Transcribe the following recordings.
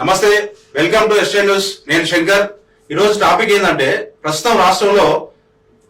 నమస్తే welcome to ST news నేను శంకర్. ఈరోజు టాపిక్ ఏంటంటే ప్రస్తుతం రాష్ట్రంలో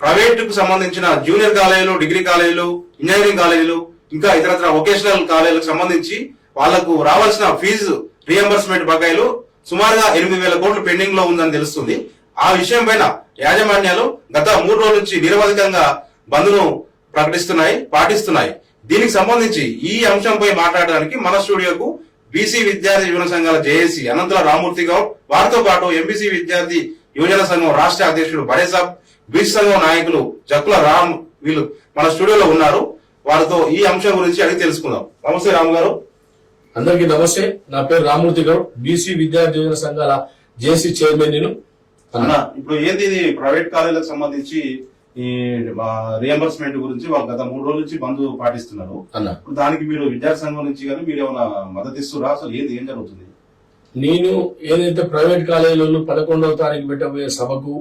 ప్రైవేట్కు సంబంధించిన జూనియర్ కాలేజీలు డిగ్రీ కాలేజీలు ఇంజనీరింగ్ కాలేజీలు ఇంకా ఇతరత్ర వొకేషనల్ కాలేజీలకు సంబంధించి వాళ్ళకు రావాల్సిన ఫీజు రియంబర్స్మెంట్ బకాయిలు సుమారుగా ఎనిమిది వేల కోట్లు పెండింగ్లో ఉందని తెలుస్తుంది. ఆ విషయం పైన యాజమాన్యాలు గత మూడు రోజుల నుంచి నిరవధికంగా బంద్ను ప్రకటిస్తున్నాయి పాటిస్తున్నాయి. దీనికి సంబంధించి ఈ అంశంపై మాట్లాడడానికి మన స్టూడియోకు బీసీ విద్యార్థి యువన సంఘాల జేఏసీ అనంతల రామూర్తి గౌడ్ వారితో పాటు ఎంబీసీ విద్యార్థి యువజన సంఘం రాష్ట్ర అధ్యక్షుడు బడేసాబ్ బీసీ సంఘం నాయకులు జక్కుల రామ్ వీళ్ళు మన స్టూడియోలో ఉన్నారు. వారితో ఈ అంశం గురించి అడిగి తెలుసుకుందాం. నమస్తే రామ్ గారు. అందరికీ నమస్తే. నా పేరు రామూర్తి గౌడ్ బీసీ విద్యార్థి యువజన సంఘాల జేసీ చైర్మన్ నేను. అన్న ఇప్పుడు ఏంది ఇది ప్రైవేట్ కాలేజీలకు సంబంధించి ఈ రియంబర్స్మెంట్ గురించి వాళ్ళు గత మూడు రోజుల నుంచి బంద్ పాటిస్తున్నారు. అన్న. ఇప్పుడు దానికి మీరు విద్యార్థి సంఘం నుంచి కానీ మీరు ఏమైనా మద్దతు ఇస్తురా అసలు ఏంది ఏం జరుగుతుంది? నేను ఏదైతే ప్రైవేట్ కాలేజీలలో పదకొండవ తారీఖు పెట్టబోయే సభకు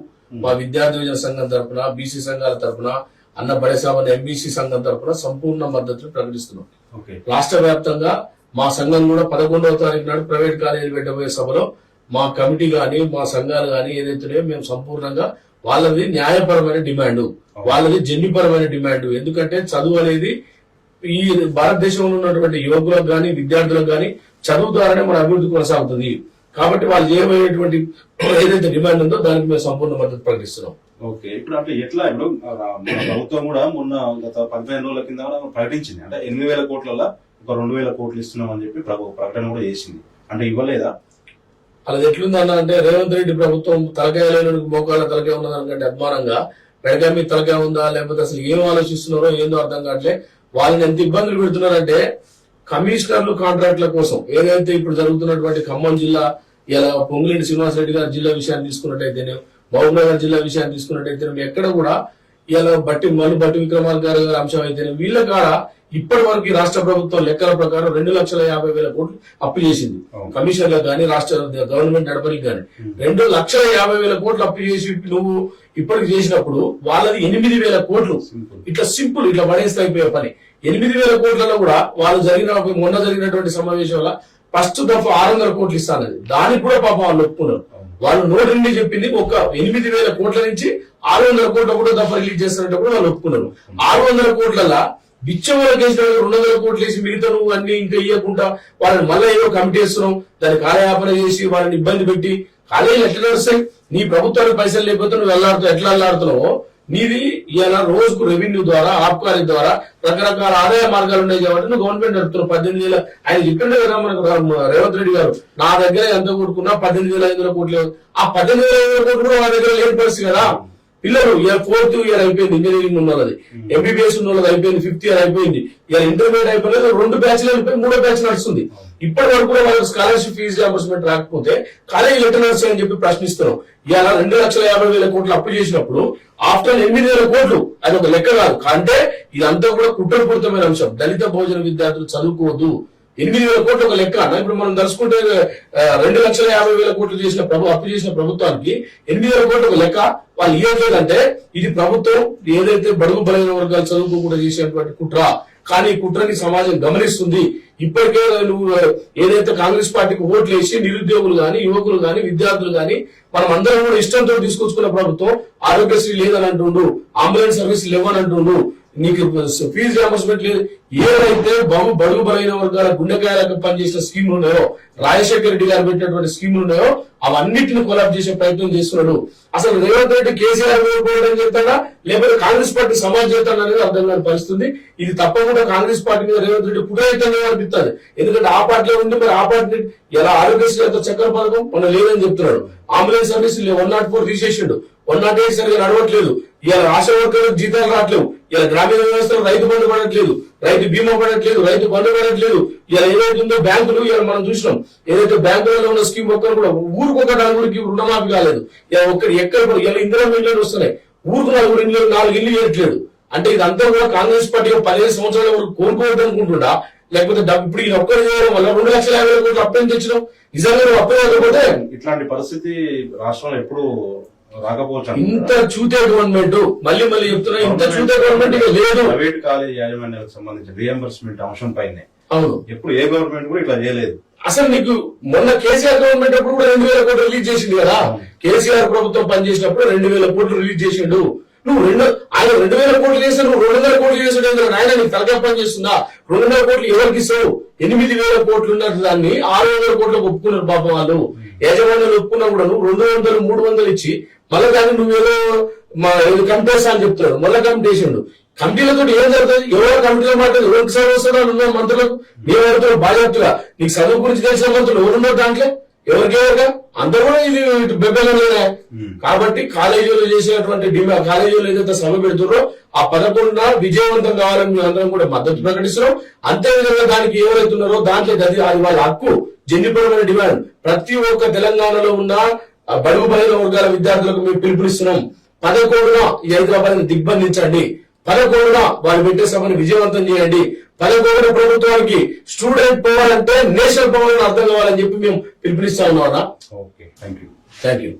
మా విద్యార్థి సంఘం తరపున బీసీ సంఘాల తరపున అన్న బడేసాబన్ ఎంబీసీ సంఘం తరపున సంపూర్ణ మద్దతును ప్రకటిస్తున్నాం. ఓకే. రాష్ట్ర వ్యాప్తంగా మా సంఘం కూడా పదకొండవ తారీఖు నాడు ప్రైవేట్ కాలేజీలు పెట్టబోయే సభలో మా కమిటీ గాని మా సంఘాలు గాని ఏదైతే మేము సంపూర్ణంగా వాళ్ళది న్యాయపరమైన డిమాండ్. వాళ్ళది జన్యుపరమైన డిమాండ్. ఎందుకంటే చదువు అనేది ఈ భారతదేశంలో ఉన్నటువంటి యువకులకు గాని విద్యార్థులకు గాని చదువు ద్వారానే మన అభివృద్ధి కొనసాగుతుంది. కాబట్టి వాళ్ళు చేయబోయేటువంటి ఏదైతే డిమాండ్ ఉందో దానికి మేము సంపూర్ణ మద్దతు ప్రకటిస్తున్నాం. ఓకే. ఇప్పుడు అంటే ఎట్లా ఇప్పుడు ప్రభుత్వం కూడా మొన్న గత పదిహేను రోజుల కింద కూడా ప్రకటించింది. అంటే ఎనిమిది వేల కోట్లలో ఒక రెండు వేల కోట్లు ఇస్తున్నాం అని చెప్పి ప్రభు ప్రకటన కూడా చేసింది. అంటే ఇవ్వలేదా? అలా ఎట్లుందన్న అంటే రేవంత్ రెడ్డి ప్రభుత్వం తలకాయ లేని మోకాళ్ళ తలకాయ ఉన్నదానికంటే అభిమానంగా పెడకాయ మీద తలకాయ ఉందా లేకపోతే అసలు ఏం ఆలోచిస్తున్నారో ఏందో అర్థం కావట్లే. వాళ్ళని ఎంత ఇబ్బందులు పెడుతున్నారంటే కమిషనర్లు కాంట్రాక్ట్ల కోసం ఏదైతే ఇప్పుడు జరుగుతున్నటువంటి ఖమ్మం జిల్లా ఇలా పొంగులేటి శ్రీనివాసరెడ్డి గారి జిల్లా విషయాన్ని తీసుకున్నట్టయితేనే మహబూబ్నగర్ జిల్లా విషయాన్ని తీసుకున్నట్టయితే ఎక్కడ కూడా ఇలా బట్టి మను బట్టి విక్రమార్ గారి అంశం అయితేనే వీళ్ళ కాడ ఇప్పటి వరకు రాష్ట్ర ప్రభుత్వం లెక్కల ప్రకారం రెండు లక్షల యాభై వేల కోట్లు అప్పు చేసింది. కమిషన్లకు కానీ రాష్ట్ర గవర్నమెంట్ నడపడానికి కానీ రెండు లక్షల యాభై వేల కోట్లు అప్పు చేసి నువ్వు ఇప్పటికి చేసినప్పుడు వాళ్ళది ఎనిమిది వేల కోట్లు. ఇట్లా సింపుల్ ఇట్లా పడేస్తే అయిపోయే పని. ఎనిమిది వేల కోట్లలో కూడా వాళ్ళు జరిగిన మొన్న జరిగినటువంటి సమావేశంలో ఫస్ట్ దఫా ఆరు వందల కోట్లు ఇస్తానది. దానికి కూడా పాపం వాళ్ళు ఒప్పుకున్నారు. వాళ్ళు నోటి నుండి చెప్పింది ఒక ఎనిమిది వేల కోట్ల నుంచి ఆరు వందల కోట్ల కూడా దఫా రిలీజ్ చేస్తున్నట్టు కూడా వాళ్ళు ఒప్పుకున్నారు. ఆరు వందల కోట్లలో బిచ్చం వాళ్ళకి వేసిన రెండు వందల కోట్లు వేసి మిగతా నువ్వు అన్ని ఇంకా ఇవ్వకుండా వాళ్ళని మళ్ళీ ఏదో కమిటీ వేస్తున్నాం దాన్ని కాలయాపన చేసి వాళ్ళని ఇబ్బంది పెట్టి కాలేజీలు ఎట్లా నడుస్తాయి? నీ ప్రభుత్వానికి పైసలు లేకపోతే నువ్వు వెళ్ళాడుతావు ఎట్లా వెళ్ళాడుతున్నావు నీది ఇలా రోజుకు రెవెన్యూ ద్వారా ఆబ్కారీ ద్వారా రకరకాల ఆదాయ మార్గాలు ఉన్నాయి కాబట్టి గవర్నమెంట్ నడుపుతున్నావు. పద్దెనిమిది వేల ఆయన చెప్పిండే కదా మనకు రేవంత్ రెడ్డి గారు. నా దగ్గర ఎంత కొట్టుకున్నా పద్దెనిమిది వేల ఐదు వందల కోట్లు ఆ పద్దెనిమిది వేల ఐదు వందల కోట్లు కూడా మా దగ్గర లేని పరిస్థితి కదా. పిల్లలు ఇయర్ ఫోర్త్ ఇయర్ అయిపోయింది ఇంజనీరింగ్ ఉన్న వాళ్ళది ఎంబీబీఎస్ ఉన్న వాళ్ళది అయిపోయింది ఫిఫ్త్ ఇయర్ అయిపోయింది. ఇయర్ ఇంటర్మీడియట్ అయిపోలేదు రెండు బ్యాచ్లు అయిపోయి మూడో బ్యాచ్ నడుస్తుంది. ఇప్పటి వరకు కూడా వాళ్ళకి స్కాలర్షిప్ ఫీజు రియంబర్స్మెంట్ రాకపోతే కాలేజీ లెటర్స్ అని చెప్పి ప్రశ్నిస్తున్నాం. ఇవాళ రెండు లక్షల యాభై వేల కోట్లు అప్పు చేసినప్పుడు ఆఫ్టర్ ఎనిమిది వేల కోట్లు అది ఒక లెక్క కాదు. అంటే ఇదంతా కూడా కుట్రపూరితమైన అంశం. దళిత భోజన విద్యార్థులు చదువుకోవద్దు. ఎనిమిది వేల కోట్లు ఒక లెక్క. అన్న ఇప్పుడు మనం తలుచుకుంటే రెండు లక్షల యాభై వేల కోట్లు చేసిన ప్రభు అప్పు చేసిన ప్రభుత్వానికి ఎనిమిది వేల కోట్లు ఒక లెక్క. వాళ్ళు ఇవ్వట్లేదంటే ఇది ప్రభుత్వం ఏదైతే బడుగు బలైన వర్గాలు చదువుకోకుండా చేసినటువంటి కుట్ర. కానీ ఈ కుట్రని సమాజం గమనిస్తుంది. ఇప్పటికే నువ్వు ఏదైతే కాంగ్రెస్ పార్టీకి ఓట్లు వేసి నిరుద్యోగులు గాని యువకులు గాని విద్యార్థులు గాని మనం అందరం కూడా ఇష్టంతో తీసుకొచ్చుకున్న ప్రభుత్వం ఆరోగ్యశ్రీ లేదని అంటుండు అంబులెన్స్ సర్వీస్ లేవని అంటుండు నీకు ఫీజు రియంబర్స్మెంట్ లేదు. ఏదైతే బహు బడుగు బలైన వర్గాల గుండెకాయలకు పనిచేసిన స్కీములు ఉన్నాయో రాజశేఖర రెడ్డి గారు పెట్టినటువంటి స్కీములు ఉన్నాయో అవన్నిటిని కొలాబ్ చేసే ప్రయత్నం చేస్తున్నాడు. అసలు రేవంత్ రెడ్డి కేసీఆర్ ఓడిపోవడం చెప్తాడా లేకపోతే కాంగ్రెస్ పార్టీ సమాజ్ చేస్తాడు అనేది అర్థం కాని పరిస్థితుంది ఇది తప్పకుండా కాంగ్రెస్ పార్టీ మీద రేవంత్ రెడ్డి పురోహితంగా అనిపిస్తుంది ఎందుకంటే ఆ పార్టీలో ఉంటే మరి ఆ పార్టీ ఎలా ఆరోగ్యశ్రీ ఎంత చక్కెర పథకం మొన్న లేదని చెప్తున్నాడు. Ambulance service one nought four తీసేసిండు. One nought eight సరిగా నడవట్లేదు. ఇలా రాష్ట్ర వర్గాలకు జీతాలు రావట్లేవు. ఇలా గ్రామీణ వ్యవస్థలో రైతు బంధు పడట్లేదు. రైతు బీమా పడట్లేదు రైతు బంధు పడట్లేదు. ఇలా ఏదైతే ఉందో బ్యాంకులు ఇలా మనం చూసినాం. ఏదైతే బ్యాంకులలో ఉన్న స్కీమ్ ఒక్కరు కూడా ఊరికొక నలుగురికి రుణమాఫీ కాలేదు. ఇలా ఒక్కరు ఎక్కడ కూడా ఇలా ఇందిరా ఇండ్లు వస్తున్నాయి. ఊరికి నలుగురు ఇండ్లు నాలుగు ఇల్లు చేయట్లేదు అంటే ఇదంతా కూడా కాంగ్రెస్ పార్టీ పదిహేను సంవత్సరాల వరకు కోరుకోవద్దు అనుకుంటుండా లేకపోతే డబ్బు ఇప్పుడు ఈయన ఒక్కరు చేయడం వల్ల రెండు లక్షల యాభై కోట్లు అప్పని తెచ్చినాం? నిజంగా అప్పు లేకపోతే ఇట్లాంటి పరిస్థితి రాష్ట్రంలో ఎప్పుడు ఇంత చూతే గవర్నమెంట్ మళ్ళీ మళ్ళీ చెప్తున్నా ఇంత చూతే గవర్నమెంట్ లేదు. ప్రైవేట్ కాలేజ్ యాజమాన్యాలకు సంబంధించిన రియంబర్స్మెంట్ అంశం పైనే. అవును. ఎప్పుడు ఏ గవర్నమెంట్ కూడా ఇట్లా చేయలేదు. అసలు నీకు మొన్న కేసీఆర్ గవర్నమెంట్ అప్పుడు కూడా రెండు వేల కోట్లు రిలీజ్ చేసిండు కదా? కేసీఆర్ ప్రభుత్వం పనిచేసినప్పుడు రెండు వేల కోట్లు రిలీజ్ చేసిండు. నువ్వు రెండు ఆయన రెండు వేల కోట్లు చేస్తే నువ్వు రెండు వందల కోట్లు చేసాడు ఎందుకు నాయన నీకు తలకాయ పని చేస్తుందా? రెండు వందల కోట్లు ఎవరికి ఇస్తావు? ఎనిమిది వేల కోట్లు ఉన్నట్టు దాన్ని ఆరు వందల కోట్లకు ఒప్పుకున్నారు పాపం వాళ్ళు. యజమానులు ఒప్పుకున్నా కూడా నువ్వు రెండు వందలు మూడు వందలు ఇచ్చి మళ్ళీ దాన్ని నువ్వేదో మా కంపేసా అని చెప్తాడు మళ్ళీ కంపిటేషన్ కమిటీలతో ఏం జరుగుతుంది? ఎవరో కమిటీలో మాట ఎవరికి చదువు వస్తుందో ఉన్న మంత్రులకు మేము ఎవరితో బాధ్యతగా? నీకు చదువు గురించి తెలిసిన మంత్రులు ఎవరున్నారు దాంట్లో? ఎవరికి ఎవరుగా అందరూ కూడా ఇది కాబట్టి కాలేజీలో చేసేటువంటి డిమాండ్ కాలేజీలో ఏదైతే సభ పెడుతున్నారో ఆ పదకొండున విజయవంతం కావాలని మేము అందరం కూడా మద్దతు ప్రకటిస్తున్నాం. అంతే విధంగా దానికి ఎవరైతే ఉన్నారో దాంట్లో అది వాళ్ళ హక్కు. జన్యుపరమైన డిమాండ్. ప్రతి ఒక్క తెలంగాణలో ఉన్న బడుగు బలైన వర్గాల విద్యార్థులకు మేము పిలుపునిస్తున్నాం. పదకొండున ఈ హైదరాబాద్ దిగ్బంధించండి. పదకొండున వారు పెట్టే సభను విజయవంతం చేయండి. పదకొండున ప్రభుత్వానికి స్టూడెంట్ పవర్ అంటే నేషనల్ పవర్ అని అర్థం కావాలని చెప్పి మేము పిలుపునిస్తా ఉన్నాం okay thank you thank you